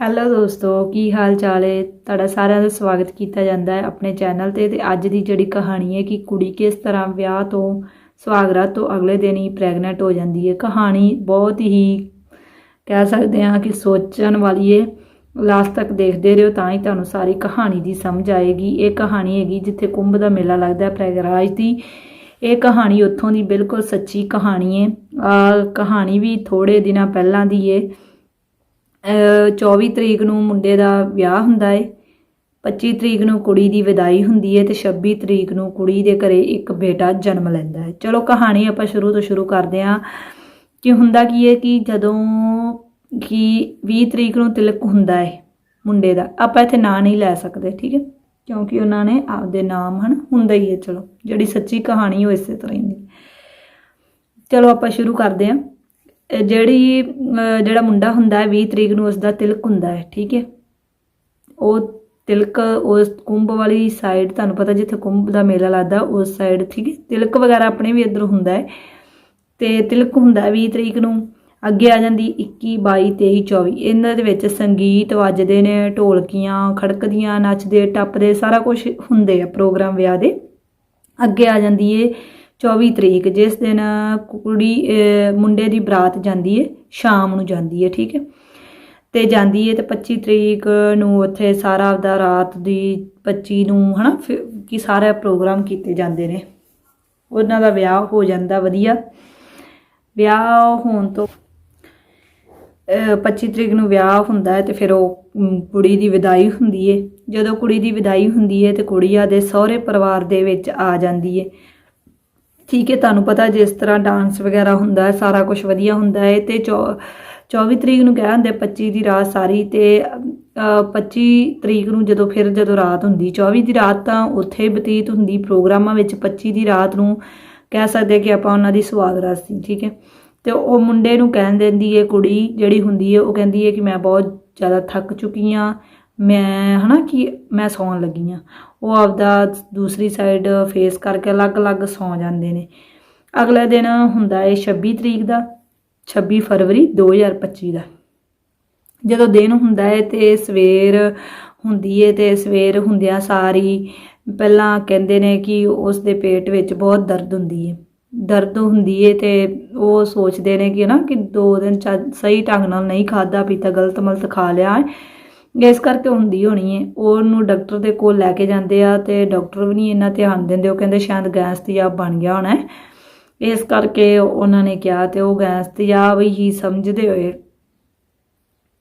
Hello ਦੋਸਤੋ, ਕੀ ਹਾਲ ਚਾਲ ਹੈ? ਤੁਹਾਡਾ ਸਾਰਿਆਂ ਦਾ ਸਵਾਗਤ ਕੀਤਾ ਜਾਂਦਾ ਹੈ ਆਪਣੇ ਚੈਨਲ ਤੇ ਤੇ ਅੱਜ ਦੀ ਜਿਹੜੀ ਕਹਾਣੀ ਹੈ ਕਿ ਕੁੜੀ ਕਿਸ ਤਰ੍ਹਾਂ ਵਿਆਹ ਤੋਂ ਸੁਹਾਗਰਾਤ ਤੋਂ ਅਗਲੇ ਦਿਨ ਹੀ ਪ੍ਰੈਗਨੈਂਟ ਹੋ ਜਾਂਦੀ ਹੈ। ਕਹਾਣੀ ਬਹੁਤ ਹੀ ਕਹਿ ਸਕਦੇ ਹਾਂ ਕਿ ਸੋਚਣ ਵਾਲੀ ਹੈ। ਲਾਸਟ ਤੱਕ ਦੇਖਦੇ ਰਹੋ ਤਾਂ ਹੀ ਤੁਹਾਨੂੰ ਸਾਰੀ ਕਹਾਣੀ ਦੀ ਸਮਝ ਆਏਗੀ। ਇਹ ਕਹਾਣੀ ਹੈਗੀ ਜਿੱਥੇ ਕੁੰਭ ਦਾ ਮੇਲਾ ਲੱਗਦਾ ਹੈ ਪ੍ਰੈਗਰਾਜ ਦੀ। ਇਹ ਕਹਾਣੀ ਉੱਥੋਂ ਦੀ ਬਿਲਕੁਲ ਸੱਚੀ ਕਹਾਣੀ ਹੈ। ਆਹ ਕਹਾਣੀ ਵੀ ਥੋੜੇ ਦਿਨਾਂ ਪਹਿਲਾਂ ਦੀ ਹੈ। 24 ਤਰੀਕ ਨੂੰ ਮੁੰਡੇ ਦਾ ਵਿਆਹ ਹੁੰਦਾ ਹੈ 25 ਤਰੀਕ ਨੂੰ ਕੁੜੀ ਦੀ ਵਿਦਾਈ ਹੁੰਦੀ ਹੈ ਤੇ 26 ਤਰੀਕ ਨੂੰ ਕੁੜੀ ਦੇ ਘਰੇ ਇੱਕ ਬੇਟਾ ਜਨਮ ਲੈਂਦਾ ਹੈ ਚਲੋ ਕਹਾਣੀ ਆਪਾਂ ਸ਼ੁਰੂ ਤੋਂ ਸ਼ੁਰੂ ਕਰਦੇ ਹਾਂ ਕਿ ਹੁੰਦਾ ਕੀ ਹੈ ਕਿ ਜਦੋਂ ਕਿ 20 ਤਰੀਕ ਨੂੰ ਤਿਲਕ ਹੁੰਦਾ ਹੈ ਮੁੰਡੇ ਦਾ, ਆਪਾਂ ਇੱਥੇ ਨਾਂ ਨਹੀਂ ਲੈ ਸਕਦੇ, ਠੀਕ ਹੈ ਕਿਉਂਕਿ ਉਹਨਾਂ ਨੇ ਆਪਦੇ ਨਾਮ ਹਨ ਹੁੰਦਾ ਹੀ ਹੈ ਚਲੋ, ਜਿਹੜੀ ਸੱਚੀ ਕਹਾਣੀ ਉਹ ਇਸੇ ਤਰ੍ਹਾਂ ਹੀ ਹੁੰਦੀ ਚਲੋ ਆਪਾਂ ਸ਼ੁਰੂ ਕਰਦੇ ਹਾਂ ਜਿਹੜੀ ਜਿਹੜਾ ਮੁੰਡਾ ਹੁੰਦਾ ਹੈ 20 ਤਰੀਕ ਨੂੰ ਉਸ ਦਾ ਤਿਲਕ ਹੁੰਦਾ ਹੈ, ਠੀਕ ਹੈ? ਉਹ ਤਿਲਕ ਉਸ ਕੁੰਭ ਵਾਲੀ ਸਾਈਡ ਤੁਹਾਨੂੰ ਪਤਾ ਜਿੱਥੇ ਕੁੰਭ ਦਾ ਮੇਲਾ ਲੱਗਦਾ, ਉਸ ਸਾਈਡ ਠੀਕ ਹੈ? ਤਿਲਕ ਵਗੈਰਾ ਆਪਣੇ ਵੀ ਇੱਧਰ ਹੁੰਦਾ ਹੈ। ਤੇ ਤਿਲਕ ਹੁੰਦਾ ਹੈ 20 ਤਰੀਕ ਨੂੰ, ਅੱਗੇ ਆ ਜਾਂਦੀ 21 22 23 24 ਇਹਨਾਂ ਦੇ ਵਿੱਚ ਸੰਗੀਤ ਵੱਜਦੇ ਨੇ, ਢੋਲਕੀਆਂ ਖੜਕਦੀਆਂ, ਨੱਚਦੇ, ਟੱਪਦੇ, ਸਾਰਾ ਕੁਝ ਹੁੰਦੇ ਆ ਪ੍ਰੋਗਰਾਮ ਵਿਆਹ ਦੇ। ਅੱਗੇ ਆ ਜਾਂਦੀ ਏ 24 ਤਰੀਕ, ਜਿਸ ਦਿਨ ਕੁੜੀ ਮੁੰਡੇ ਦੀ ਬਰਾਤ ਜਾਂਦੀ ਏ, ਸ਼ਾਮ ਨੂੰ ਜਾਂਦੀ ਏ, ਠੀਕ ਹੈ ਤੇ ਜਾਂਦੀ ਏ ਤੇ 25 ਤਰੀਕ ਨੂੰ ਉੱਥੇ ਸਾਰਾ ਆਪਦਾ ਰਾਤ ਦੀ 25 ਨੂੰ, ਹਨਾ, ਫਿਰ ਕੀ ਸਾਰਾ ਪ੍ਰੋਗਰਾਮ ਕੀਤੇ ਜਾਂਦੇ ਨੇ। ਉਹਨਾਂ ਦਾ ਵਿਆਹ ਹੋ ਜਾਂਦਾ ਵਧੀਆ। ਵਿਆਹ ਹੋਣ ਤੋਂ, ਅਹ 25 ਤਰੀਕ ਨੂੰ ਵਿਆਹ ਹੁੰਦਾ ਹੈ ਤੇ ਫਿਰ ਉਹ ਕੁੜੀ ਦੀ ਵਿਦਾਈ ਹੁੰਦੀ ਏ। ਜਦੋਂ ਕੁੜੀ ਦੀ ਵਿਦਾਈ ਹੁੰਦੀ ਏ ਤੇ ਕੁੜੀਆ ਦੇ ਸਹੁਰੇ ਪਰਿਵਾਰ ਦੇ ਵਿੱਚ ਆ ਜਾਂਦੀ ਏ। ਠੀਕ ਹੈ ਤੁਹਾਨੂੰ ਪਤਾ ਜਿਸ ਤਰ੍ਹਾਂ ਡਾਂਸ ਵਗੈਰਾ ਹੁੰਦਾ ਹੈ ਸਾਰਾ ਕੁਝ ਵਧੀਆ ਹੁੰਦਾ ਹੈ ਤੇ ਚੌ- 24 ਤਰੀਕ ਨੂੰ ਕਹਿ ਹੁੰਦੇ 25 ਦੀ ਰਾਤ ਸਾਰੀ ਤੇ ਅਹ, 25 ਤਰੀਕ ਨੂੰ ਜਦੋਂ ਫਿਰ ਜਦੋਂ ਰਾਤ ਹੁੰਦੀ 24 ਦੀ ਰਾਤ ਤਾਂ ਉੱਥੇ ਬਤੀਤ ਹੁੰਦੀ ਪ੍ਰੋਗਰਾਮਾਂ ਵਿੱਚ 25 ਦੀ ਰਾਤ ਨੂੰ ਕਹਿ ਸਕਦੇ ਕਿ ਆਪਾਂ ਉਹਨਾਂ ਦੀ ਸਵਾਦ ਸੀ ਠੀਕ ਹੈ। ਤੇ ਉਹ ਮੁੰਡੇ ਨੂੰ ਕਹਿਣ ਦਿੰਦੀ ਹੈ ਕੁੜੀ ਜਿਹੜੀ ਹੁੰਦੀ ਹੈ ਉਹ ਕਹਿੰਦੀ ਹੈ ਕਿ ਮੈਂ ਬਹੁਤ ਜ਼ਿਆਦਾ ਥੱਕ ਚੁੱਕੀ ਆ ਮੈਂ ਹਨਾ ਕਿ ਮੈਂ ਸੌਣ ਲੱਗੀ ਆ ਉਹ ਆਪਦਾ ਦੂਸਰੀ ਸਾਈਡ ਫੇਸ ਕਰਕੇ ਅਲੱਗ-ਅਲੱਗ ਸੌ ਜਾਂਦੇ ਨੇ। ਅਗਲਾ ਦਿਨ ਹੁੰਦਾ ਹੈ 26 ਤਰੀਕ ਦਾ 26 ਫਰਵਰੀ 2025 ਦਾ। ਜਦੋਂ ਦਿਨ ਹੁੰਦਾ ਹੈ ਤੇ ਸਵੇਰ ਹੁੰਦੀ ਹੈ ਤੇ ਸਵੇਰ ਹੁੰਦਿਆਂ ਸਾਰੀ ਪਹਿਲਾਂ ਕਹਿੰਦੇ ਨੇ ਕਿ ਉਸ ਦੇ ਪੇਟ ਵਿੱਚ ਬਹੁਤ ਦਰਦ ਹੁੰਦੀ ਹੈ। ਦਰਦ ਹੁੰਦੀ ਹੈ ਤੇ ਉਹ ਸੋਚਦੇ ਨੇ ਕਿ ਨਾ ਕਿ ਦੋ ਦਿਨ ਚੱਜ- ਸਹੀ ਢੰਗ ਨਾਲ ਨਹੀਂ ਖਾਦਾ ਪੀਤਾ, ਗਲਤ ਮਲਤ ਖਾ ਲਿਆ ਹੈ। ਇਸ ਕਰਕੇ ਹੁੰਦੀ ਹੋਣੀ ਹੈ ਉਹਨੂੰ ਡਾਕਟਰ ਦੇ ਕੋਲ ਲੈ ਕੇ ਜਾਂਦੇ ਆ ਤੇ ਡਾਕਟਰ ਵੀ ਨਹੀਂ ਇੰਨਾ ਧਿਆਨ ਦਿੰਦੇ। ਉਹ ਕਹਿੰਦੇ ਸ਼ਾਇਦ ਗੈਸ ਤੇਜ਼ਾਬ ਬਣ ਗਿਆ ਹੋਣਾ ਇਸ ਕਰਕੇ ਉਹਨਾਂ ਨੇ ਕਿਹਾ ਤੇ ਉਹ ਗੈਸ ਤੇਜ਼ਾਬ ਹੀ ਸਮਝਦੇ ਹੋਏ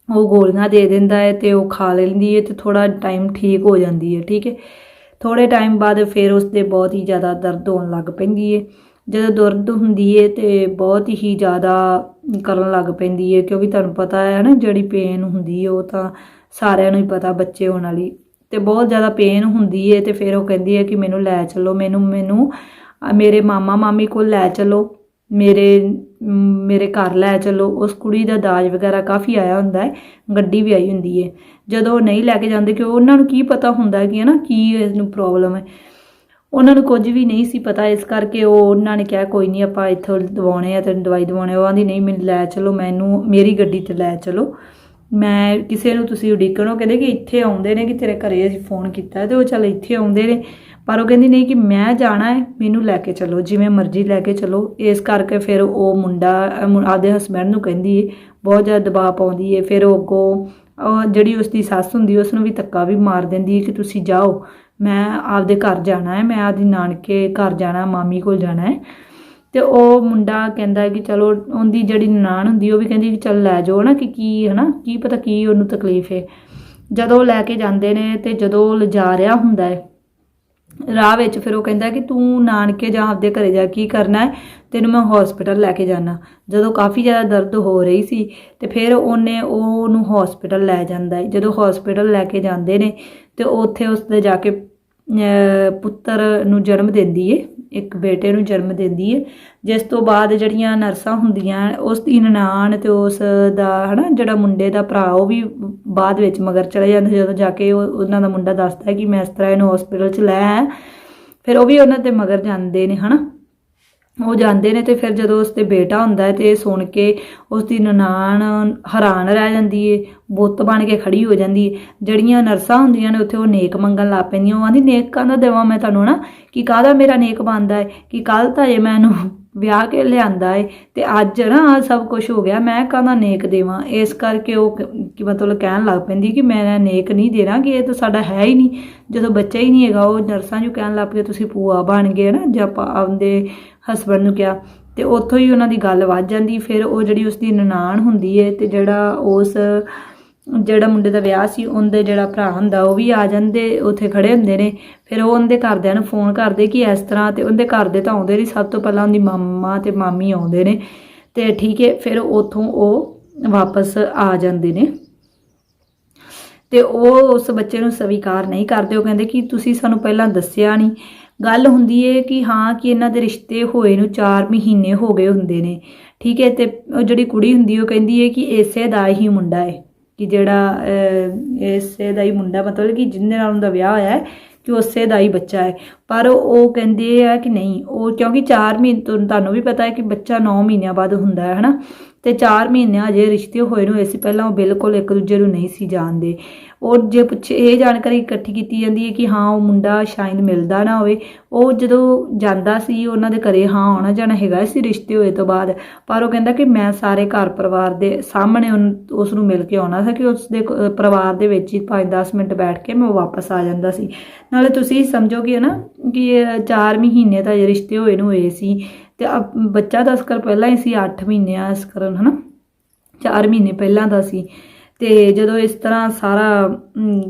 ਉਹ ਗੋਲੀਆਂ ਦੇ ਦਿੰਦਾ ਹੈ ਤੇ ਉਹ ਖਾ ਲੈਂਦੀ ਹੈ ਤੇ ਥੋੜਾ ਟਾਈਮ ਠੀਕ ਹੋ ਜਾਂਦੀ ਹੈ, ਠੀਕ ਹੈ। ਥੋੜੇ ਟਾਈਮ ਬਾਅਦ ਫਿਰ ਉਸ ਦੇ ਬਹੁਤ ਹੀ ਜ਼ਿਆਦਾ ਦਰਦ ਹੋਣ ਲੱਗ ਪੈਂਦੀ ਹੈ। ਜਦੋਂ ਦਰਦ ਹੁੰਦੀ ਹੈ ਤੇ ਬਹੁਤ ਹੀ ਜ਼ਿਆਦਾ ਕਰਨ ਲੱਗ ਪੈਂਦੀ ਹੈ ਕਿਉਂਕਿ ਤੁਹਾਨੂੰ ਪਤਾ ਹੈ ਨਾ ਜਿਹੜੀ ਪੇਨ ਹੁੰਦੀ ਹੈ ਉਹ ਤਾਂ ਸਾਰਿਆਂ ਨੂੰ ਹੀ ਪਤਾ ਬੱਚੇ ਹੋਣ ਵਾਲੀ। ਤੇ ਬਹੁਤ ਜ਼ਿਆਦਾ ਪੇਨ ਹੁੰਦੀ ਹੈ ਤੇ ਫਿਰ ਉਹ ਕਹਿੰਦੀ ਹੈ ਕਿ ਮੈਨੂੰ ਲੈ ਚੱਲੋ, ਮੈਨੂੰ ਮੈਨੂੰ ਮੇਰੇ ਮਾਮਾ ਮਾਮੀ ਕੋਲ ਲੈ ਚਲੋ, ਮੇਰੇ ਮੇਰੇ ਘਰ ਲੈ ਚੱਲੋ। ਉਸ ਕੁੜੀ ਦਾ ਦਾਜ ਵਗੈਰਾ ਕਾਫੀ ਆਇਆ ਹੁੰਦਾ ਹੈ ਗੱਡੀ ਵੀ ਆਈ ਹੁੰਦੀ ਹੈ ਜਦੋਂ ਉਹ ਨਹੀਂ ਲੈ ਕੇ ਜਾਂਦੇ ਕਿ ਉਹਨਾਂ ਨੂੰ ਕੀ ਪਤਾ ਹੁੰਦਾ ਕਿ ਹਨਾ ਕੀ ਇਹਨੂੰ ਪ੍ਰੋਬਲਮ ਹੈ ਉਹਨਾਂ ਨੂੰ ਕੁਝ ਵੀ ਨਹੀਂ ਸੀ ਪਤਾ, ਇਸ ਕਰਕੇ ਉਹ ਉਹਨਾਂ ਨੇ ਕਿਹਾ, ਕੋਈ ਨਹੀਂ ਆਪਾਂ ਇੱਥੋਂ ਦਵਾਉਣੇ ਆ ਤੇ ਦਵਾਈ ਦਵਾਉਣੇ ਉਹ ਆਂਦੀ ਨਹੀਂ, ਮੈਨੂੰ ਲੈ ਚਲੋ, ਮੈਨੂੰ, ਮੇਰੀ ਗੱਡੀ ਤੇ ਲੈ ਚਲੋ। ਮੈਂ ਕਿਸੇ ਨੂੰ ਤੁਸੀਂ ਉਡੀਕਣੋ ਕਹਿੰਦੇ ਕਿ ਇੱਥੇ ਆਉਂਦੇ ਨੇ ਕਿ ਤੇਰੇ ਘਰੇ ਅਸੀਂ ਫੋਨ ਕੀਤਾ ਤੇ ਉਹ ਚੱਲ ਇੱਥੇ ਆਉਂਦੇ ਨੇ। ਪਰ ਉਹ ਕਹਿੰਦੀ ਨਹੀਂ ਕਿ ਮੈਂ ਜਾਣਾ ਹੈ, ਮੈਨੂੰ ਲੈ ਕੇ ਚਲੋ, ਜਿਵੇਂ ਮਰਜ਼ੀ ਲੈ ਕੇ ਚਲੋ। ਇਸ ਕਰਕੇ ਫਿਰ ਉਹ ਮੁੰਡਾ, ਅਹ ਮੁ- ਆਪਦੇ ਹਸਬੈਂਡ ਨੂੰ ਕਹਿੰਦੀ ਹੈ ਬਹੁਤ ਜ਼ਿਆਦਾ ਦਬਾਅ ਪਾਉਂਦੀ ਹੈ ਫਿਰ ਉਹ ਅੱਗੋਂ ਜਿਹੜੀ ਉਸ ਦੀ ਸੱਸ ਹੁੰਦੀ ਉਸ ਨੂੰ ਵੀ ਧੱਕਾ ਵੀ ਮਾਰ ਦਿੰਦੀ ਹੈ ਕਿ ਤੁਸੀਂ ਜਾਓ। ਮੈਂ ਆਪਦੇ ਘਰ ਜਾਣਾ ਹੈ, ਮੈਂ ਆਪਦੀ ਨਾਨਕੇ ਘਰ ਜਾਣਾ, ਮਾਮੀ ਕੋਲ ਜਾਣਾ ਹੈ। ਤੇ ਉਹ ਮੁੰਡਾ ਕਹਿੰਦਾ ਕਿ ਚਲੋ ਉਹਦੀ ਜਿਹੜੀ ਨਾਨ ਹੁੰਦੀ ਉਹ ਵੀ ਕਹਿੰਦੀ ਕਿ ਚੱਲ ਲੈ ਜਾਓ ਨਾ ਕਿ ਕੀ ਹਨਾ, ਕੀ ਪਤਾ ਕੀ ਉਹਨੂੰ ਤਕਲੀਫ ਹੈ ਜਦੋਂ ਉਹ ਲੈ ਕੇ ਜਾਂਦੇ ਨੇ ਤੇ ਜਦੋਂ ਲਿਜਾ ਰਿਹਾ ਹੁੰਦਾ ਹੈ ਰਾਹ ਵਿੱਚ ਫਿਰ ਉਹ ਕਹਿੰਦਾ ਕਿ ਤੂੰ ਨਾਨਕੇ ਜਾਂ ਆਪਦੇ ਘਰੇ ਜਾ ਕੀ ਕਰਨਾ ਹੈ ਤੈਨੂੰ ਮੈਂ ਹਸਪੀਟਲ ਲੈ ਕੇ ਜਾਣਾ ਜਦੋਂ ਕਾਫੀ ਜ਼ਿਆਦਾ ਦਰਦ ਹੋ ਰਹੀ ਸੀ ਤੇ ਫਿਰ ਉਹਨੇ ਉਹਨੂੰ ਹਸਪੀਟਲ ਲੈ ਜਾਂਦਾ ਹੈ ਜਦੋਂ ਹਸਪੀਟਲ ਲੈ ਕੇ ਜਾਂਦੇ ਨੇ ਤੇ ਉੱਥੇ ਉਸ ਦੇ ਜਾ ਕੇ ਪੁੱਤਰ ਨੂੰ ਜਨਮ ਦਿੰਦੀ ਏ। ਇੱਕ ਬੇਟੇ ਨੂੰ ਜਨਮ ਦਿੰਦੀ ਹੈ ਜਿਸ ਤੋਂ ਬਾਅਦ ਜਿਹੜੀਆਂ ਨਰਸਾਂ ਹੁੰਦੀਆਂ, ਉਸ ਦੀ ਨਨਾਣ ਤੇ ਉਸ ਦਾ ਹਨਾ, ਜਿਹੜਾ ਮੁੰਡੇ ਦਾ ਭਰਾ, ਉਹ ਵੀ ਬਾਅਦ ਵਿੱਚ ਮਗਰ ਚਲੇ ਜਾਂਦੇ ਜਦੋਂ ਜਾ ਕੇ ਉਹ, ਉਹਨਾਂ ਦਾ ਮੁੰਡਾ ਦੱਸਦਾ ਕਿ ਮੈਂ ਇਸ ਤਰ੍ਹਾਂ ਇਹਨੂੰ ਹਸਪੀਟਲ 'ਚ ਲੈ ਆਇਆ। ਫਿਰ ਉਹ ਵੀ ਉਹਨਾਂ ਦੇ ਮਗਰ ਜਾਂਦੇ ਨੇ ਹਨਾ। ਉਹ ਜਾਂਦੇ ਨੇ ਤੇ ਫਿਰ ਜਦੋਂ ਉਸ ਤੇ ਬੇਟਾ ਹੁੰਦਾ ਹੈ ਤੇ ਇਹ ਸੁਣ ਕੇ ਉਸ ਦੀ ਨਨਾਣ ਹੈਰਾਨ ਰਹਿ ਜਾਂਦੀ ਏ, ਬੁੱਤ ਬਣ ਕੇ ਖੜੀ ਹੋ ਜਾਂਦੀ ਏ। ਜਿਹੜੀਆਂ ਨਰਸਾਂ ਹੁੰਦੀਆਂ ਨੇ ਉੱਥੇ ਉਹ ਨੇਕ ਮੰਗਣ ਲੱਗ ਪੈਂਦੀਆਂ। ਉਹ ਆਂਦੀ ਨੇਕ ਕਾਹਦਾ ਦੇਵਾਂ ਮੈਂ ਤੁਹਾਨੂੰ ਨਾ ਕਿ ਕਾਹਦਾ ਮੇਰਾ ਨੇਕ ਬਣਦਾ ਹੈ ਕਿ ਕੱਲ ਤਾਂ ਇਹ ਮੈਨੂੰ ਵਿਆਹ ਕੇ ਲਿਆਂਦਾ ਏ ਤੇ ਅੱਜ ਨਾ ਆਹ ਸਭ ਕੁਝ ਹੋ ਗਿਆ, ਮੈਂ ਕਾਹਦਾ ਨੇਕ ਦੇਵਾਂ? ਇਸ ਕਰਕੇ ਉਹ ਕਿ ਮਤਲਬ ਕਹਿਣ ਲੱਗ ਪੈਂਦੀ ਕਿ ਮੈਂ ਨੇਕ ਨਹੀਂ ਦੇਣਾ ਕਿ ਇਹ ਤਾਂ ਸਾਡਾ ਹੈ ਹੀ ਨਹੀਂ। ਜਦੋਂ ਬੱਚਾ ਹੀ ਨਹੀਂ ਹੈਗਾ, ਉਹ ਨਰਸਾਂ ਨੂੰ ਕਹਿਣ ਲੱਗ ਪਈ ਤੁਸੀਂ ਭੂਆ ਬਣ ਗਏ ਨਾ ਜਾਂ ਆਪਾਂ ਆਪਦੇ ਹਸਬੰਡ ਨੂੰ ਕਿਹਾ। ਤੇ ਉੱਥੋਂ ਹੀ ਉਹਨਾਂ ਦੀ ਗੱਲ ਵੱਜ ਜਾਂਦੀ, ਫਿਰ ਉਹ ਜਿਹੜੀ ਉਸ ਦੀ ਨਨਾਣ ਹੁੰਦੀ ਏ ਤੇ ਜਿਹੜਾ ਉਸ ਜਿਹੜਾ ਮੁੰਡੇ ਦਾ ਵਿਆਹ ਸੀ, ਉਹਦੇ ਜਿਹੜਾ ਭਰਾ ਹੁੰਦਾ, ਉਹ ਵੀ ਆ ਜਾਂਦੇ, ਉੱਥੇ ਖੜੇ ਹੁੰਦੇ ਨੇ। ਫਿਰ ਉਹ ਉਹਦੇ ਘਰਦਿਆਂ ਨੂੰ ਫੋਨ ਕਰਦੇ ਕਿ ਇਸ ਤਰ੍ਹਾਂ ਤੇ ਉਹਦੇ ਘਰ ਦੇ ਤਾਂ ਆਉਂਦੇ ਨਹੀਂ, ਸਭ ਤੋਂ ਪਹਿਲਾਂ ਉਹਦੀ ਮੰਮਾ ਤੇ ਮਾਮੀ ਆਉਂਦੇ ਨੇ। ਤੇ ਠੀਕ ਹੈ, ਫਿਰ ਉੱਥੋਂ ਉਹ ਵਾਪਸ ਆ ਜਾਂਦੇ ਨੇ। ਤੇ ਉਹ ਉਸ ਬੱਚੇ ਨੂੰ ਸਵੀਕਾਰ ਨਹੀਂ ਕਰਦੇ, ਉਹ ਕਹਿੰਦੇ ਕਿ ਤੁਸੀਂ ਸਾਨੂੰ ਪਹਿਲਾਂ ਦੱਸਿਆ ਨਹੀਂ। ਗੱਲ ਹੁੰਦੀ ਹੈ ਕਿ ਹਾਂ, ਕਿ ਇਹਨਾਂ ਦੇ ਰਿਸ਼ਤੇ ਹੋਏ ਨੂੰ 4 ਮਹੀਨੇ ਹੋ ਗਏ ਹੁੰਦੇ ਨੇ। ਠੀਕ ਹੈ, ਤੇ ਉਹ ਜਿਹੜੀ ਕੁੜੀ ਹੁੰਦੀ, ਉਹ ਕਹਿੰਦੀ ਹੈ ਕਿ ਇਸੇ ਦਾ ਹੀ ਮੁੰਡਾ ਏ। ਕਿ ਜਿਹੜਾ ਇਸੇ ਦਾ ਹੀ ਮੁੰਡਾ ਮਤਲਬ ਕਿ ਜਿਹਦੇ ਨਾਲ ਉਹਦਾ ਵਿਆਹ ਹੋਇਆ ਹੈ, ਕਿ ਉਸੇ ਦਾ ਹੀ ਬੱਚਾ ਹੈ। ਪਰ ਉਹ ਕਹਿੰਦੇ ਆ ਕਿ ਨਹੀਂ, ਉਹ ਕਿਉਂਕਿ 4 ਮਹੀਨੇ ਤੋਂ ਤੁਹਾਨੂੰ ਵੀ ਪਤਾ ਹੈ ਕਿ ਬੱਚਾ 9 ਮਹੀਨਿਆਂ ਬਾਅਦ ਹੁੰਦਾ ਹੈ, ਹਨਾ? ਤੇ 4 ਮਹੀਨੇ ਅਜੇ ਰਿਸ਼ਤੇ ਹੋਏ ਨੂੰ ਹੋਏ ਸੀ ਪਹਿਲਾਂ ਉਹ ਬਿਲਕੁਲ ਇੱਕ ਦੂਜੇ ਨੂੰ ਨਹੀਂ ਸੀ ਜਾਣਦੇ। ਉਹ ਜੇ ਪੁੱਛੇ, ਇਹ ਜਾਣਕਾਰੀ ਇਕੱਠੀ ਕੀਤੀ ਜਾਂਦੀ ਹੈ ਕਿ ਹਾਂ, ਉਹ ਮੁੰਡਾ ਸ਼ਾਇਦ ਮਿਲਦਾ ਨਾ ਹੋਵੇ। ਉਹ ਜਦੋਂ ਜਾਂਦਾ ਸੀ, ਉਹਨਾਂ ਦੇ ਘਰੇ ਹਾਂ ਆਉਣਾ ਜਾਣਾ ਹੈਗਾ ਸੀ ਰਿਸ਼ਤੇ ਹੋਏ ਤੋਂ ਬਾਅਦ। ਪਰ ਉਹ ਕਹਿੰਦਾ ਕਿ ਮੈਂ ਸਾਰੇ ਘਰ ਪਰਿਵਾਰ ਦੇ ਸਾਹਮਣੇ ਉਸ ਨੂੰ ਮਿਲ ਕੇ ਆਉਣਾ ਸੀ ਕਿ ਉਸ ਦੇ ਪਰਿਵਾਰ ਦੇ ਵਿੱਚ ਹੀ 5-10 ਮਿੰਟ ਬੈਠ ਕੇ ਮੈਂ ਵਾਪਸ ਆ ਜਾਂਦਾ ਸੀ। ਨਾਲੇ ਤੁਸੀਂ ਸਮਝੋਗੇ ਨਾ ਕਿ 4 ਮਹੀਨੇ ਤਾਂ ਰਿਸ਼ਤੇ ਹੋਏ ਨੂੰ ਹੋਏ ਸੀ ਤੇ ਅਬ, ਬੱਚਾ ਤਾਂ ਅਸਕਰ ਪਹਿਲਾਂ ਹੀ ਸੀ 8 ਮਹੀਨੇ ਆ ਇਸ ਕਰਨ ਹਨਾ। 4 ਮਹੀਨੇ ਪਹਿਲਾਂ ਦਾ ਸੀ। ਤੇ ਜਦੋਂ ਇਸ ਤਰ੍ਹਾਂ ਸਾਰਾ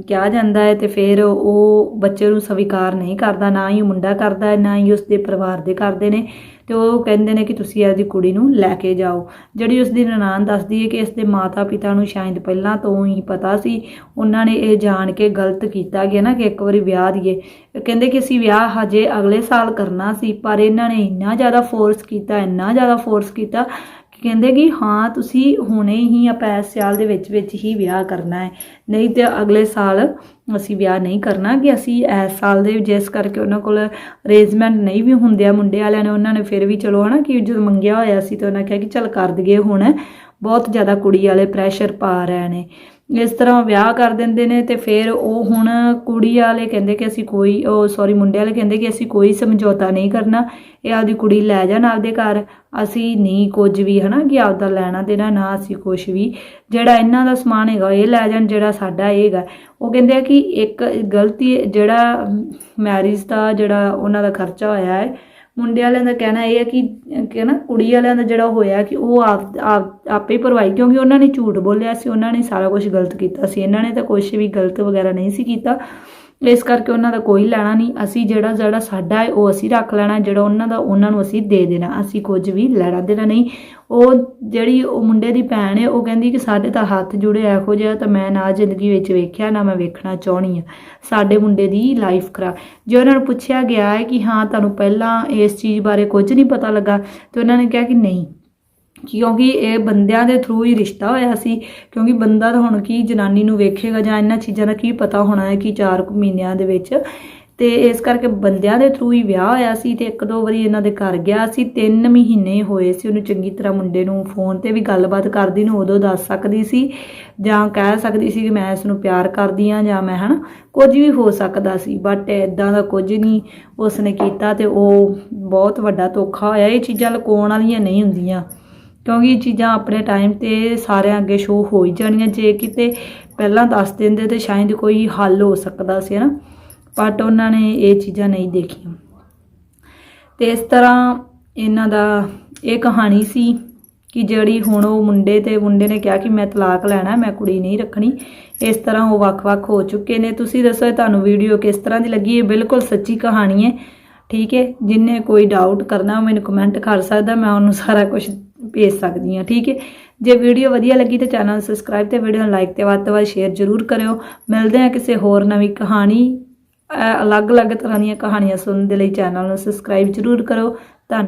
ਕਿਹਾ ਜਾਂਦਾ ਹੈ ਤੇ ਫਿਰ ਉਹ ਬੱਚੇ ਨੂੰ ਸਵੀਕਾਰ ਨਹੀਂ ਕਰਦਾ, ਨਾ ਹੀ ਉਹ ਮੁੰਡਾ ਕਰਦਾ ਹੈ, ਨਾ ਹੀ ਉਸਦੇ ਪਰਿਵਾਰ ਦੇ ਕਰਦੇ ਨੇ ਤੇ ਉਹ ਕਹਿੰਦੇ ਨੇ ਕਿ ਤੁਸੀਂ ਇਹਦੀ ਕੁੜੀ ਨੂੰ ਲੈ ਕੇ ਜਾਓ। ਜਿਹੜੀ ਉਸਦੀ ਨਨਾਣ ਦੱਸਦੀ ਹੈ ਕਿ ਇਸ ਦੇ ਮਾਤਾ ਪਿਤਾ ਨੂੰ ਸ਼ਾਇਦ ਪਹਿਲਾਂ ਤੋਂ ਹੀ ਪਤਾ ਸੀ, ਉਹਨਾਂ ਨੇ ਇਹ ਜਾਣ ਕੇ ਗਲਤ ਕੀਤਾ ਗਿਆ ਨਾ ਕਿ ਇੱਕ ਵਾਰੀ ਵਿਆਹ ਦੀਏ। ਕਹਿੰਦੇ ਕਿ ਅਸੀਂ ਵਿਆਹ ਹਜੇ ਅਗਲੇ ਸਾਲ ਕਰਨਾ ਸੀ, ਪਰ ਇਹਨਾਂ ਨੇ ਇੰਨਾ ਜ਼ਿਆਦਾ ਫੋਰਸ ਕੀਤਾ, ਇੰਨਾ ਜ਼ਿਆਦਾ ਫੋਰਸ ਕੀਤਾ ਕਹਿੰਦੇ ਕਿ ਹਾਂ, ਤੁਸੀਂ ਹੁਣੇ ਹੀ ਆਪਾਂ ਇਸ ਸਾਲ ਦੇ ਵਿੱਚ ਵਿੱਚ ਹੀ ਵਿਆਹ ਕਰਨਾ ਹੈ। ਨਹੀਂ ਤੇ ਅਗਲੇ ਸਾਲ ਅਸੀਂ ਵਿਆਹ ਨਹੀਂ ਕਰਨਾ ਕਿ ਅਸੀਂ ਇਸ ਸਾਲ ਦੇ ਜਿਸ ਕਰਕੇ ਉਹਨਾਂ ਕੋਲ ਅਰੇਂਜਮੈਂਟ ਨਹੀਂ ਵੀ ਹੁੰਦੇ ਆ ਮੁੰਡੇ ਵਾਲਿਆਂ ਨੇ, ਉਹਨਾਂ ਨੇ ਫਿਰ ਵੀ ਚਲੋ ਹਨਾ ਕਿ ਜਦੋਂ ਮੰਗਿਆ ਹੋਇਆ ਸੀ ਤਾਂ ਉਹਨਾਂ ਕਿਹਾ ਕਿ ਚੱਲ ਕਰ ਦਈਏ ਹੁਣ। ਬਹੁਤ ਜ਼ਿਆਦਾ ਕੁੜੀ ਵਾਲੇ ਪ੍ਰੈਸ਼ਰ ਪਾ ਰਹੇ ਨੇ। ਇਸ ਤਰ੍ਹਾਂ ਵਿਆਹ ਕਰ ਦਿੰਦੇ ਨੇ ਤੇ ਫਿਰ ਉਹ ਹੁਣ ਕੁੜੀ ਵਾਲੇ ਕਹਿੰਦੇ ਕਿ ਅਸੀਂ ਕੋਈ, ਉਹ ਸੌਰੀ ਮੁੰਡੇ ਵਾਲੇ ਕਹਿੰਦੇ ਕਿ ਅਸੀਂ ਕੋਈ ਸਮਝੌਤਾ ਨਹੀਂ ਕਰਨਾ, ਇਹ ਆਪਦੀ ਕੁੜੀ ਲੈ ਜਾਣ ਆਪਦੇ ਘਰ। ਅਸੀਂ ਨਹੀਂ ਕੁਝ ਵੀ, ਹਨਾ, ਕਿ ਆਪਦਾ ਲੈਣਾ ਦੇਣਾ, ਨਾ ਅਸੀਂ ਕੁਝ ਵੀ। ਜਿਹੜਾ ਇਹਨਾਂ ਦਾ ਸਮਾਨ ਹੈਗਾ ਇਹ ਲੈ ਜਾਣ ਜਿਹੜਾ ਸਾਡਾ ਇਹ ਹੈਗਾ। ਉਹ ਕਹਿੰਦੇ ਆ ਕਿ ਇੱਕ ਗਲਤੀ, ਜਿਹੜਾ ਮੈਰਿਜ ਦਾ ਜਿਹੜਾ ਉਹਨਾਂ ਦਾ ਖਰਚਾ ਹੋਇਆ ਹੈ ਮੁੰਡੇ ਵਾਲਿਆਂ ਦਾ ਕਹਿਣਾ ਇਹ ਹੈ ਕਿ ਕਿ ਨਾ ਕੁੜੀ ਵਾਲਿਆਂ ਦਾ ਜਿਹੜਾ ਹੋਇਆ ਕਿ ਉਹ ਆਪ, ਆਪੇ ਭਰਵਾਈ, ਕਿਉਂਕਿ ਉਹਨਾਂ ਨੇ ਝੂਠ ਬੋਲਿਆ ਸੀ, ਉਹਨਾਂ ਨੇ ਸਾਰਾ ਕੁਝ ਗਲਤ ਕੀਤਾ ਸੀ। ਇਹਨਾਂ ਨੇ ਤਾਂ ਕੁਝ ਵੀ ਗਲਤ ਵਗੈਰਾ ਨਹੀਂ ਸੀ ਕੀਤਾ। ਇਸ ਕਰਕੇ ਉਹਨਾਂ ਦਾ ਕੋਈ ਲੈਣਾ ਨਹੀਂ। ਅਸੀਂ ਜਿਹੜਾ ਜਿਹੜਾ ਸਾਡਾ ਹੈ, ਉਹ ਅਸੀਂ ਰੱਖ ਲੈਣਾ। ਜਿਹੜਾ ਉਹਨਾਂ ਦਾ, ਉਹਨਾਂ ਨੂੰ ਅਸੀਂ ਦੇ ਦੇਣਾ। ਅਸੀਂ ਕੁਝ ਵੀ ਲੈਣਾ ਦੇਣਾ ਨਹੀਂ। ਉਹ ਜਿਹੜੀ ਉਹ ਮੁੰਡੇ ਦੀ ਭੈਣ ਹੈ, ਉਹ ਕਹਿੰਦੀ ਕਿ ਸਾਡੇ ਤਾਂ ਹੱਥ ਜੁੜੇ ਇਹੋ ਜਿਹਾ, ਤਾਂ ਮੈਂ ਨਾ ਜ਼ਿੰਦਗੀ ਵਿੱਚ ਵੇਖਿਆ, ਨਾ ਮੈਂ ਵੇਖਣਾ ਚਾਹਣੀ ਆ ਸਾਡੇ ਮੁੰਡੇ ਦੀ ਲਾਈਫ ਖਰਾਬ। ਜੇ ਉਹਨਾਂ ਨੂੰ ਪੁੱਛਿਆ ਗਿਆ ਹੈ ਕਿ ਹਾਂ, ਤੁਹਾਨੂੰ ਪਹਿਲਾਂ ਇਸ ਚੀਜ਼ ਬਾਰੇ ਕੁਝ ਨਹੀਂ ਪਤਾ ਲੱਗਾ, ਤੇ ਉਹਨਾਂ ਨੇ ਕਿਹਾ ਕਿ ਨਹੀਂ। ਕਿਉਂਕਿ ਇਹ ਬੰਦਿਆਂ ਦੇ ਥਰੂ ਹੀ ਰਿਸ਼ਤਾ ਹੋਇਆ ਸੀ, ਕਿਉਂਕਿ ਬੰਦਾ ਤਾਂ ਹੁਣ ਕੀ ਜਨਾਨੀ ਨੂੰ ਵੇਖੇਗਾ ਜਾਂ ਇਹਨਾਂ ਚੀਜ਼ਾਂ ਦਾ ਕੀ ਪਤਾ ਹੋਣਾ ਹੈ ਕਿ 4 ਮਹੀਨਿਆਂ ਦੇ ਵਿੱਚ। ਤੇ ਇਸ ਕਰਕੇ ਬੰਦਿਆਂ ਦੇ ਥਰੂ ਹੀ ਵਿਆਹ ਹੋਇਆ ਸੀ ਤੇ ਇੱਕ ਦੋ ਵਾਰੀ ਇਹਨਾਂ ਦੇ ਘਰ ਗਿਆ ਸੀ 3 ਮਹੀਨੇ ਹੋਏ ਸੀ ਉਹਨੂੰ ਚੰਗੀ ਤਰ੍ਹਾਂ ਮੁੰਡੇ ਨੂੰ ਫੋਨ ਤੇ ਵੀ ਗੱਲਬਾਤ ਕਰਦੀ ਨੂੰ ਉਦੋਂ ਦੱਸ ਸਕਦੀ ਸੀ ਜਾਂ ਕਹਿ ਸਕਦੀ ਸੀ ਕਿ ਮੈਂ ਇਸ ਨੂੰ ਪਿਆਰ ਕਰਦੀ ਆ ਜਾਂ ਮੈਂ ਹਨਾ, ਕੁਝ ਵੀ ਹੋ ਸਕਦਾ ਸੀ ਬਟ ਇਦਾਂ ਦਾ ਕੁਝ ਨਹੀਂ ਉਸਨੇ ਕੀਤਾ ਤੇ ਉਹ ਬਹੁਤ ਵੱਡਾ ਧੋਖਾ ਹੋਇਆ, ਇਹ ਚੀਜ਼ਾਂ ਲੁਕਾਉਣ ਵਾਲੀਆਂ ਨਹੀਂ ਹੁੰਦੀਆਂ। ਕਿਉਂਕਿ ਇਹ ਚੀਜ਼ਾਂ ਆਪਣੇ ਟਾਈਮ ਤੇ ਸਾਰਿਆਂ ਅੱਗੇ ਸ਼ੋਅ ਹੋ ਹੀ ਜਾਣੀਆਂ। ਜੇ ਕਿਤੇ ਪਹਿਲਾਂ ਦੱਸ ਦਿੰਦੇ ਤੇ ਸ਼ਾਇਦ ਕੋਈ ਹੱਲ ਹੋ ਸਕਦਾ ਸੀ, ਹਨਾ? ਬਟ ਉਹਨਾਂ ਨੇ ਇਹ ਚੀਜ਼ਾਂ ਨਹੀਂ ਦੇਖੀਆਂ। ਤੇ ਇਸ ਤਰ੍ਹਾਂ ਇਹਨਾਂ ਦਾ ਇਹ ਕਹਾਣੀ ਸੀ ਕਿ ਜਿਹੜੀ ਹੁਣ ਉਹ ਮੁੰਡੇ ਤੇ ਮੁੰਡੇ ਨੇ ਕਿਹਾ ਕਿ ਮੈਂ ਤਲਾਕ ਲੈਣਾ, ਮੈਂ ਕੁੜੀ ਨਹੀਂ ਰੱਖਣੀ। ਇਸ ਤਰ੍ਹਾਂ ਉਹ ਵੱਖ-ਵੱਖ ਹੋ ਚੁੱਕੇ ਨੇ। ਤੁਸੀਂ ਦੱਸੋ ਇਹ ਤੁਹਾਨੂੰ ਵੀਡੀਓ ਕਿਸ ਤਰ੍ਹਾਂ ਦੀ ਲੱਗੀ? ਇਹ ਬਿਲਕੁਲ ਸੱਚੀ ਕਹਾਣੀ ਹੈ, ਠੀਕ ਹੈ? ਜਿੰਨੇ ਕੋਈ ਡਾਊਟ ਕਰਨਾ, ਉਹ ਮੈਨੂੰ ਕਮੈਂਟ ਕਰ ਸਕਦਾ, ਮੈਂ ਉਹਨੂੰ ਸਾਰਾ ਕੁਝ ਭੇਜ ਸਕਦੀ ਹਾਂ, ਠੀਕ ਹੈ? ਜੇ ਵੀਡੀਓ ਵਧੀਆ ਲੱਗੀ ਤਾਂ ਚੈਨਲ ਨੂੰ ਸਬਸਕ੍ਰਾਈਬ ਤੇ ਵੀਡੀਓ ਨੂੰ ਲਾਈਕ ਤੇ ਵੱਧ ਤੋਂ ਵੱਧ ਸ਼ੇਅਰ ਜ਼ਰੂਰ ਕਰਿਓ। ਮਿਲਦੇ ਹਾਂ ਕਿਸੇ ਹੋਰ ਨਵੀਂ ਕਹਾਣੀ ਅਲੱਗ-ਅਲੱਗ ਤਰ੍ਹਾਂ ਦੀਆਂ ਕਹਾਣੀਆਂ ਸੁਣਨ ਦੇ ਲਈ ਚੈਨਲ ਨੂੰ ਸਬਸਕ੍ਰਾਈਬ ਜ਼ਰੂਰ ਕਰੋ ਧੰਨ